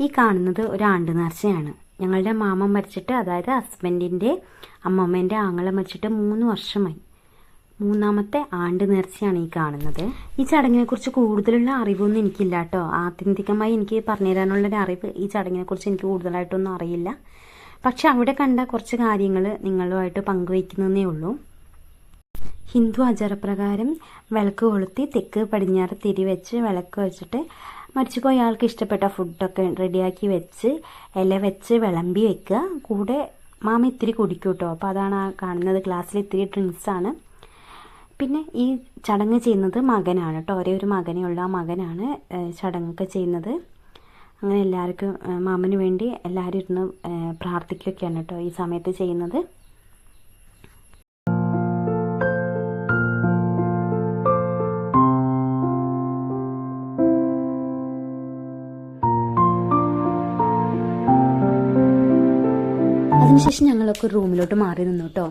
ഈ കാണുന്നത് ഒരു ആണ്ട് നേർച്ചയാണ്. ഞങ്ങളുടെ മാമ മരിച്ചിട്ട് അതായത് ഹസ്ബൻഡിന്റെ അമ്മമ്മേന്റെ ആങ്ങളെ മരിച്ചിട്ട് മൂന്ന് വർഷമായി. മൂന്നാമത്തെ ആണ്ട് നേർച്ചയാണ് ഈ കാണുന്നത്. ഈ ചടങ്ങിനെക്കുറിച്ച് കൂടുതലുള്ള അറിവൊന്നും എനിക്കില്ല കേട്ടോ. ആത്യന്തികമായി എനിക്ക് പറഞ്ഞു തരാനുള്ളൊരു അറിവ് ഈ ചടങ്ങിനെക്കുറിച്ച് എനിക്ക് കൂടുതലായിട്ടൊന്നും അറിയില്ല. പക്ഷെ അവിടെ കണ്ട കുറച്ച് കാര്യങ്ങൾ നിങ്ങളുമായിട്ട് പങ്കുവയ്ക്കുന്നതേ ഉള്ളൂ. ഹിന്ദു ആചാരപ്രകാരം വിളക്ക് കൊളുത്തി തെക്ക് പടിഞ്ഞാറ് തിരി വെച്ച് വിളക്ക് വെച്ചിട്ട് മരിച്ചുപോയ ആൾക്ക് ഇഷ്ടപ്പെട്ട ഫുഡൊക്കെ റെഡിയാക്കി വെച്ച് ഇല വെച്ച് വിളമ്പി വെക്കുക. കൂടെ മാമ ഇത്തിരി കുടിക്കും കേട്ടോ അപ്പോൾ അതാണ് ആ കാണുന്നത്. ഗ്ലാസ്സിൽ ഇത്തിരി ഡ്രിങ്ക്സാണ് പിന്നെ ഈ ചടങ്ങ് ചെയ്യുന്നത് മകനാണ് കേട്ടോ. ഒരേ ഒരു മകനേ ഉള്ള. ആ മകനാണ് ചടങ്ങൊക്കെ ചെയ്യുന്നത്. അങ്ങനെ എല്ലാവർക്കും മാമന് വേണ്ടി എല്ലാവരും ഇരുന്ന് പ്രാർത്ഥിക്കുകയൊക്കെയാണ് കേട്ടോ ഈ സമയത്ത് ചെയ്യുന്നത്. അതിനുശേഷം ഞങ്ങളൊക്കെ റൂമിലോട്ട് മാറി നിന്നു കേട്ടോ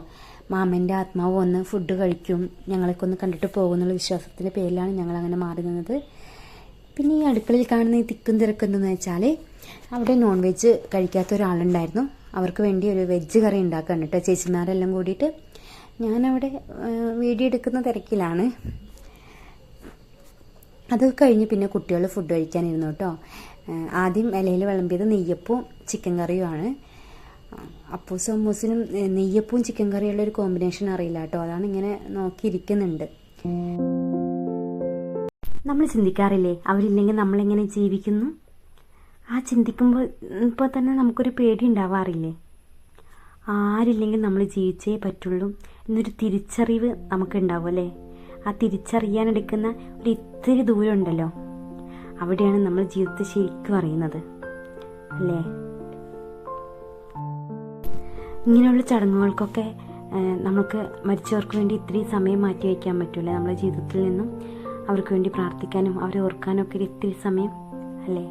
മാമന്റെ ആത്മാവ് വന്ന് ഫുഡ് കഴിക്കും. ഞങ്ങളൊക്കെ ഒന്ന് കണ്ടിട്ട് പോകുമെന്നുള്ള വിശ്വാസത്തിന്റെ പേരിലാണ് ഞങ്ങൾ അങ്ങനെ മാറി നിന്നത്. പിന്നെ ഈ അടുക്കളയിൽ കാണുന്ന ഈ തിക്കും തിരക്കും എന്ന് വെച്ചാൽ അവിടെ നോൺ വെജ് കഴിക്കാത്ത ഒരാളുണ്ടായിരുന്നു. അവർക്ക് വേണ്ടി ഒരു വെജ് കറി ഉണ്ടാക്കാൻ കേട്ടോ ചേച്ചിമാരെല്ലാം കൂടിയിട്ട് ഞാനവിടെ വീഡിയോ എടുക്കുന്ന തിരക്കിലാണ്. അത് കഴിഞ്ഞ് പിന്നെ കുട്ടികൾ ഫുഡ് കഴിക്കാനിരുന്നു കേട്ടോ ആദ്യം ഇലയിൽ വിളമ്പിയത് നെയ്യപ്പവും ചിക്കൻ കറിയുമാണ്. അപ്പൂസും അമ്മൂസിനും നെയ്യപ്പവും ചിക്കൻ കറിയുള്ള ഒരു കോമ്പിനേഷൻ അറിയില്ല കേട്ടോ. അതാണ് ഇങ്ങനെ നോക്കിയിരിക്കുന്നുണ്ട്. നമ്മൾ ചിന്തിക്കാറില്ലേ? അവരില്ലെങ്കിൽ നമ്മളെങ്ങനെ ജീവിക്കുന്നു? ആ ചിന്തിക്കുമ്പോൾ ഇപ്പോൾ തന്നെ നമുക്കൊരു പേടി ഉണ്ടാവാറില്ലേ? ആരില്ലെങ്കിൽ നമ്മൾ ജീവിച്ചേ പറ്റുള്ളൂ എന്നൊരു തിരിച്ചറിവ് നമുക്കുണ്ടാവും അല്ലേ? ആ തിരിച്ചറിയാനെടുക്കുന്ന ഒരു ഇത്തിരി ദൂരം ഉണ്ടല്ലോ. അവിടെയാണ് നമ്മൾ ജീവിതത്തെ ശരിക്കും അറിയുന്നത്. അല്ലേ? ഇങ്ങനെയുള്ള ചടങ്ങുകൾക്കൊക്കെ നമുക്ക് മരിച്ചവർക്ക് വേണ്ടി ഇത്രയും സമയം മാറ്റി വയ്ക്കാൻ പറ്റൂലേ. നമ്മുടെ ജീവിതത്തിൽ നിന്നും അവർക്ക് വേണ്ടി പ്രാർത്ഥിക്കാനും അവരെ ഓർക്കാനും ഒക്കെ ഒരു ഇത്തിരി സമയം അല്ലേ?